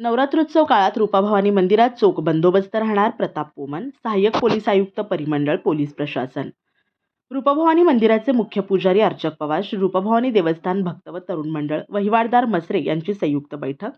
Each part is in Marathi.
नवरात्रोत्सव काळात रूपाभवानी मंदिरात चोख बंदोबस्त राहणार प्रताप पोमन सहाय्यक पोलीस आयुक्त परिमंडळ पोलीस प्रशासन. रूपभवानी मंदिराचे मुख्य पुजारी अर्चक पवार श्री रूपभवानी देवस्थान भक्त व तरुण मंडळ वहिवाटदार मसरे यांची संयुक्त बैठक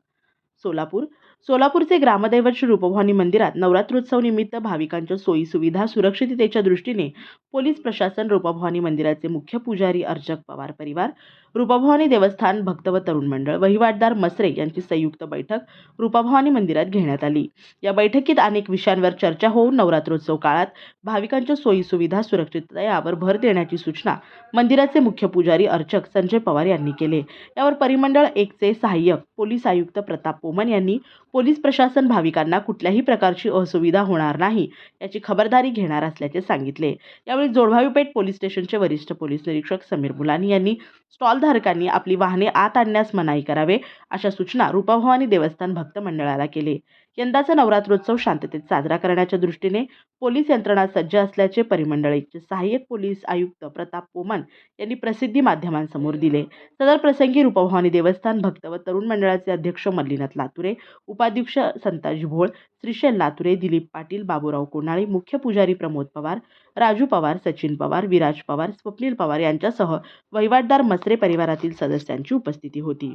सोलापूर. सोलापूरचे ग्रामदैवत श्री रूपभवानी मंदिरात नवरात्रोत्सव निमित्त भाविकांच्या सोयीसुविधा सुरक्षिततेच्या दृष्टीने पोलीस प्रशासन रूपभवानी मंदिराचे मुख्य पुजारी अर्चक पवार परिवार रूपभवानी देवस्थान भक्त व तरुण मंडळ वहिवाटदार मसरे यांची संयुक्त बैठक रूपभवानी मंदिरात घेण्यात आली. या बैठकीत अनेक विषयांवर चर्चा होऊन नवरात्रोत्सव काळात भाविकांच्या सोयीसुविधा सुरक्षितता यावर भर देण्याची सूचना मंदिराचे मुख्य पुजारी अर्चक संजय पवार यांनी केले. यावर परिमंडळ एकचे सहाय्यक पोलीस आयुक्त प्रताप पोमन यांनी पोलीस प्रशासन भाविकांना कुठल्याही प्रकारची असुविधा होणार नाही याची खबरदारी घेणार असल्याचे सांगितले. यावेळी जोडभावीपेठ पोलीस स्टेशनचे वरिष्ठ पोलीस निरीक्षक समीर मुलानी यांनी स्टॉलधारकांनी आपली वाहने आत आणण्यास मनाई करावे अशा सूचना रूपाभवानी देवस्थान भक्त मंडळाला केले. यंदाचा नवरात्रोत्सव शांततेत साजरा करण्याच्या दृष्टीने पोलीस यंत्रणा सज्ज असल्याचे परिमंडळीचे सहाय्यक पोलीस आयुक्त प्रताप पोमन यांनी प्रसिद्धी माध्यमांसमोर दिले. सदर प्रसंगी रूपभवानी देवस्थान भक्त व तरुण मंडळाचे अध्यक्ष मल्लीनाथ लातुरे उपाध्यक्ष संताजी भोळ श्रीशैल लातुरे दिलीप पाटील बाबूराव कोणाळे मुख्य पुजारी प्रमोद पवार राजू पवार सचिन पवार विराज पवार स्वप्नील पवार यांच्यासह वहिवाटदार मसरे परिवारातील सदस्यांची उपस्थिती होती.